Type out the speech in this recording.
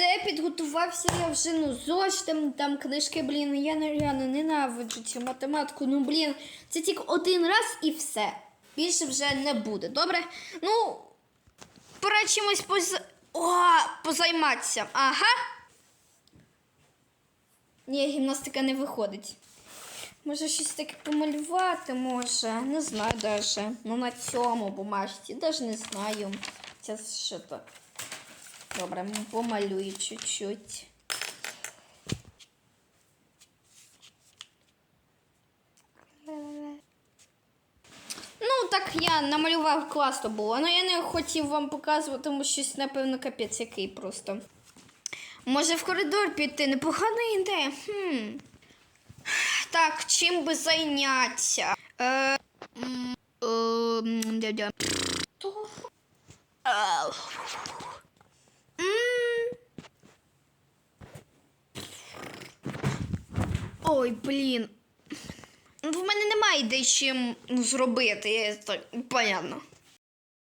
все, підготувався я вже ну зошитом, там книжки, блін, я реально ненавиджу цю математику. Ну, блін, це тільки один раз і все. Більше вже не буде. Добре? Ну, пора чимось поз... О, позайматися. Ага. Ні, гімнастика не виходить. Може, щось таке помалювати може. Не знаю даже. Ну на цьому бумажці. Даже не знаю. Це що то. Добре, помалюю чуть-чуть. Ну, так я намалював класно було. Ну я не хотів вам показувати, тому щось, напевно, капець який просто. Може в коридор піти? Непогана ідея. Хм. Так, чим би зайнятися? Е, е. Е, Ой, блін. В мене немає де чим ну, зробити, я так, понятно.